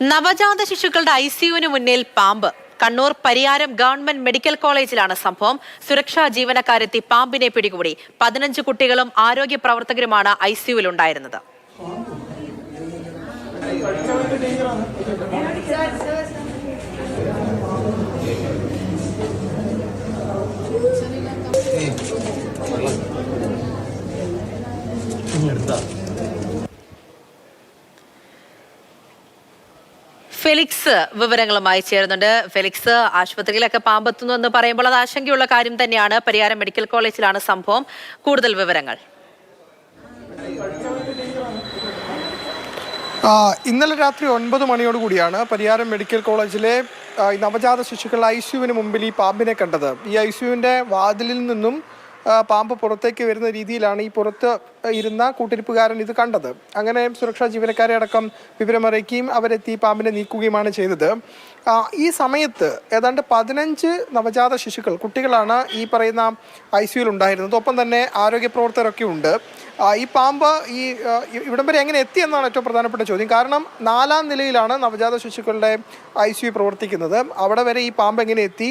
നവജാത ശിശുക്കളുടെ ഐ സിയുവിന് മുന്നിൽ പാമ്പ്. കണ്ണൂർ പരിയാരം ഗവൺമെന്റ് മെഡിക്കൽ കോളേജിലാണ് സംഭവം. സുരക്ഷാ ജീവനക്കാരെത്തി പാമ്പിനെ പിടികൂടി. പതിനഞ്ച് കുട്ടികളും ആരോഗ്യ പ്രവർത്തകരുമാണ് ഐ സിയുവിലുണ്ടായിരുന്നത് ഫെലിക്സ് വിവരങ്ങളുമായി ചേരുന്നുണ്ട്. ഫെലിക്സ് ആശുപത്രിയിലൊക്കെ പാമ്പെത്തുന്നു എന്ന് പറയുമ്പോൾ അത് ആശങ്കയുള്ള കാര്യം തന്നെയാണ്. പരിയാരം മെഡിക്കൽ കോളേജിലാണ് സംഭവം. കൂടുതൽ വിവരങ്ങൾ. ഇന്നലെ രാത്രി ഒൻപത് മണിയോടുകൂടിയാണ് പരിയാരം മെഡിക്കൽ കോളേജിലെ നവജാത ശിശുക്കൾ ഐ സിയുവിന് മുമ്പിൽ ഈ പാമ്പിനെ കണ്ടത്. ഈ ഐ സിയുവിന്റെ വാതിലിൽ നിന്നും പാമ്പ് പുറത്തേക്ക് വരുന്ന രീതിയിലാണ് ഈ പുറത്ത് ഇരുന്ന കൂട്ടിരിപ്പുകാരൻ ഇത് കണ്ടത്. അങ്ങനെ സുരക്ഷാ ജീവനക്കാരെ അടക്കം വിവരമറിയിക്കുകയും അവരെത്തി പാമ്പിനെ നീക്കുകയുമാണ് ചെയ്തത്. ഈ സമയത്ത് ഏതാണ്ട് പതിനഞ്ച് നവജാത ശിശുക്കൾ കുട്ടികളാണ് ഈ പറയുന്ന ഐ സിയുയിൽ ഉണ്ടായിരുന്നത്. ഒപ്പം തന്നെ ആരോഗ്യ പ്രവർത്തകരൊക്കെ ഉണ്ട്. ഈ പാമ്പ് ഈ ഇവിടം വരെ എങ്ങനെ എത്തി എന്നാണ് ഏറ്റവും പ്രധാനപ്പെട്ട ചോദ്യം. കാരണം നാലാം നിലയിലാണ് നവജാത ശിശുക്കളുടെ ഐ സി യു പ്രവർത്തിക്കുന്നത്. അവിടെ വരെ ഈ പാമ്പ് എങ്ങനെ എത്തി?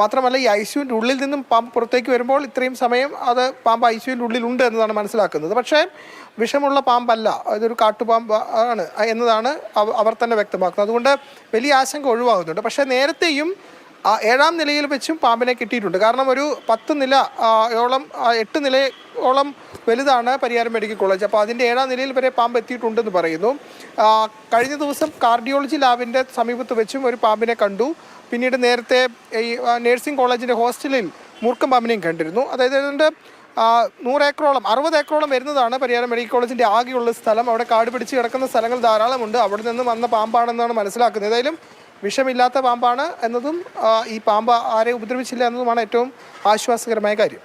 മാത്രമല്ല ഈ ഐ സിയുവിന്റെ ഉള്ളിൽ നിന്നും പാമ്പ് പുറത്തേക്ക് വരുമ്പോൾ ഇത്രയും സമയം അത് പാമ്പ് ഐ സിയുവിന്റെ ഉള്ളിലുണ്ട് എന്നതാണ് മനസ്സിലാക്കുന്നത്. പക്ഷേ വിഷമുള്ള പാമ്പല്ല. ഇതൊരു കാട്ടുപാമ്പ് ആണ് എന്നതാണ് അവർ തന്നെ വ്യക്തമാക്കുന്നത്. അതുകൊണ്ട് വലിയ ആശങ്ക ഒഴിവാകുന്നുണ്ട്. പക്ഷേ നേരത്തെയും ഏഴാം നിലയിൽ വെച്ചും പാമ്പിനെ കിട്ടിയിട്ടുണ്ട്. കാരണം ഒരു പത്ത് നില ഓളം എട്ട് നിലയോളം വലുതാണ് പരിയാരം മെഡിക്കൽ കോളേജ്. അപ്പോൾ അതിന്റെ ഏഴാം നിലയിൽ വരെ പാമ്പ് എത്തിയിട്ടുണ്ടെന്ന് പറയുന്നു. കഴിഞ്ഞ ദിവസം കാർഡിയോളജി ലാബിന്റെ സമീപത്ത് വെച്ചും ഒരു പാമ്പിനെ കണ്ടു. പിന്നീട് നേരത്തെ ഈ നഴ്സിംഗ് കോളേജിന്റെ ഹോസ്റ്റലിൽ മൂർക്കം പാമ്പിനെയും കണ്ടിരുന്നു. അതായത് അതിന്റെ നൂറ് ഏക്കറോളം അറുപത് ഏക്കറോളം വരുന്നതാണ് പരിയാരം മെഡിക്കൽ കോളേജിന്റെ ആകെയുള്ള സ്ഥലം. അവിടെ കാട് പിടിച്ച് കിടക്കുന്ന സ്ഥലങ്ങൾ ധാരാളമുണ്ട്. അവിടെ നിന്ന് വന്ന പാമ്പാണെന്നാണ് മനസ്സിലാക്കുന്നത്. ഏതായാലും വിഷമില്ലാത്ത പാമ്പാണ് എന്നതും ഈ പാമ്പ് ആരെയും ഉപദ്രവിച്ചില്ല എന്നതുമാണ് ഏറ്റവും ആശ്വാസകരമായ കാര്യം.